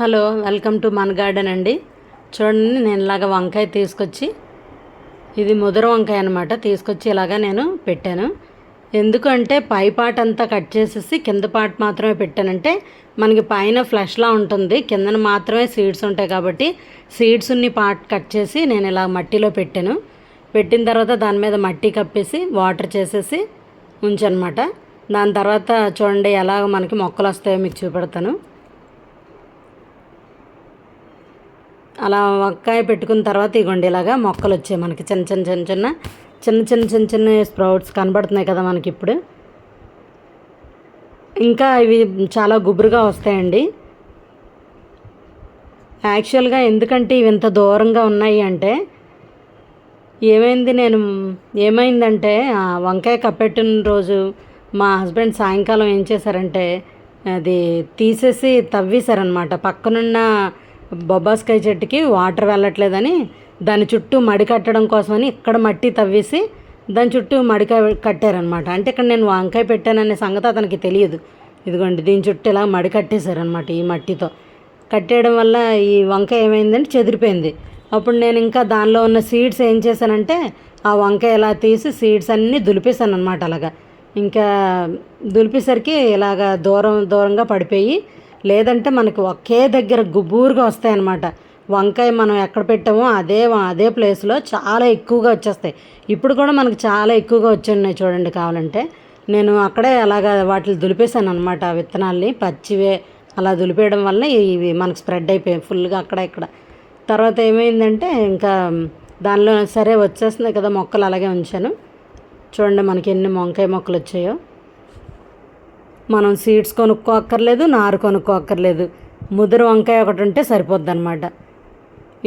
Hello welcome to మన garden అండి. చూడండి నేను ఇలాగ వంకాయ తీసుకొచ్చి ఇది ముదర వంకాయ అనమాట తీసుకొచ్చి ఇలాగా నేను పెట్టాను. ఎందుకంటే పై పాట అంతా కట్ చేసేసి కింద పార్ట్ మాత్రమే పెట్టానంటే మనకి పైన ఫ్లష్లా ఉంటుంది. కిందన మాత్రమే సీడ్స్ ఉంటాయి కాబట్టి సీడ్స్ని పార్ట్ కట్ చేసి నేను ఇలా మట్టిలో పెట్టాను. పెట్టిన తర్వాత దాని మీద మట్టి కప్పేసి వాటర్ చేసేసి ఉంచనమాట దాని తర్వాత చూడండి ఎలా మనకి మొక్కలు వస్తాయో మీకు చూపెడతాను. అలా వంకాయ పెట్టుకున్న తర్వాత ఇగోండి ఇలాగా మొక్కలు వచ్చాయి మనకి. చిన్న చిన్న చిన్న చిన్న చిన్న చిన్న చిన్న చిన్న స్ప్రౌట్స్ కనబడుతున్నాయి కదా మనకి ఇప్పుడు. ఇంకా ఇవి చాలా గుబురుగా వస్తాయండి. యాక్చువల్గా ఎందుకంటే ఇవి ఇంత దూరంగా ఉన్నాయి అంటే ఏమైంది నేను ఏమైందంటే వంకాయ కప్పెట్టిన రోజు మా హస్బెండ్ సాయంకాలం ఏం చేశారంటే అది తీసేసి తవ్వేశారనమాట పక్కనున్న బొబ్బాస్కాయ చెట్టుకి వాటర్ వెళ్ళట్లేదని దాని చుట్టూ మడి కట్టడం కోసమని ఇక్కడ మట్టి తవ్వేసి దాని చుట్టూ మడిక కట్టారనమాట అంటే ఇక్కడ నేను వంకాయ పెట్టాననే సంగతి అతనికి తెలియదు. ఇదిగోండి దీని చుట్టూ ఇలా మడి కట్టేశారనమాట ఈ మట్టితో. కట్టేయడం వల్ల ఈ వంకాయ ఏమైందంటే చెదిరిపోయింది. అప్పుడు నేను ఇంకా దానిలో ఉన్న సీడ్స్ ఏం చేశానంటే ఆ వంకాయ ఇలా తీసి సీడ్స్ అన్నీ దులిపేశాను అనమాట అలాగా. ఇంకా దులిపేసరికి ఇలాగ దూరం దూరంగా పడిపోయి లేదంటే మనకి ఒకే దగ్గర గుబూరుగా వస్తాయన్నమాట. వంకాయ మనం ఎక్కడ పెట్టామో అదే అదే ప్లేస్లో చాలా ఎక్కువగా వచ్చేస్తాయి. ఇప్పుడు కూడా మనకు చాలా ఎక్కువగా వచ్చున్నాయి చూడండి కావాలంటే. నేను అక్కడే అలాగా వాటిని దులిపేశాను అనమాట విత్తనాల్ని. పచ్చివే అలా దులిపేయడం వల్ల ఇవి మనకు స్ప్రెడ్ అయిపోయాయి ఫుల్గా అక్కడ ఇక్కడ. తర్వాత ఏమైందంటే ఇంకా దానిలో సరే వచ్చేస్తుంది కదా మొక్కలు అలాగే ఉంచాను. చూడండి మనకి ఎన్ని వంకాయ మొక్కలు వచ్చాయో. మనం సీడ్స్ కొనుక్కోక్కర్లేదు నారు కొనుక్కోక్కర్లేదు. ముదురు వంకాయ ఒకటి ఉంటే సరిపోద్ది అనమాట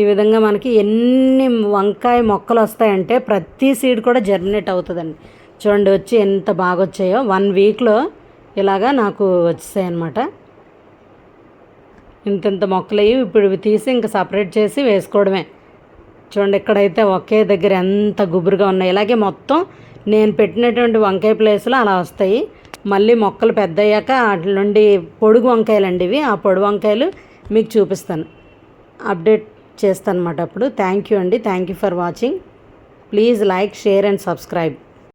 ఈ విధంగా మనకి ఎన్ని వంకాయ మొక్కలు వస్తాయంటే ప్రతి సీడ్ కూడా జర్మినేట్ అవుతుందండి. చూడండి వచ్చి ఎంత బాగా వచ్చాయో వన్ వీక్లో ఇలాగా నాకు వచ్చాయి అనమాట ఇంత ఇంత మొక్కలు ఇప్పుడు ఇవి తీసి ఇంకా సపరేట్ చేసి వేసుకోవడమే. చూడండి ఇక్కడైతే ఒకే దగ్గర ఎంత గుబురుగా ఉన్నాయి. ఇలాగే మొత్తం నేను పెట్టినటువంటి వంకాయ ప్లేస్లో అలా వస్తాయి. మళ్ళీ మొక్కలు పెద్ద అయ్యాక వాటి నుండి పొడుగు వంకాయలు అండి ఇవి. ఆ పొడుగు వంకాయలు మీకు చూపిస్తాను. అప్డేట్ చేస్తాను అన్నమాట అప్పుడు. థ్యాంక్ యూ అండి. Thank you for watching please like share and subscribe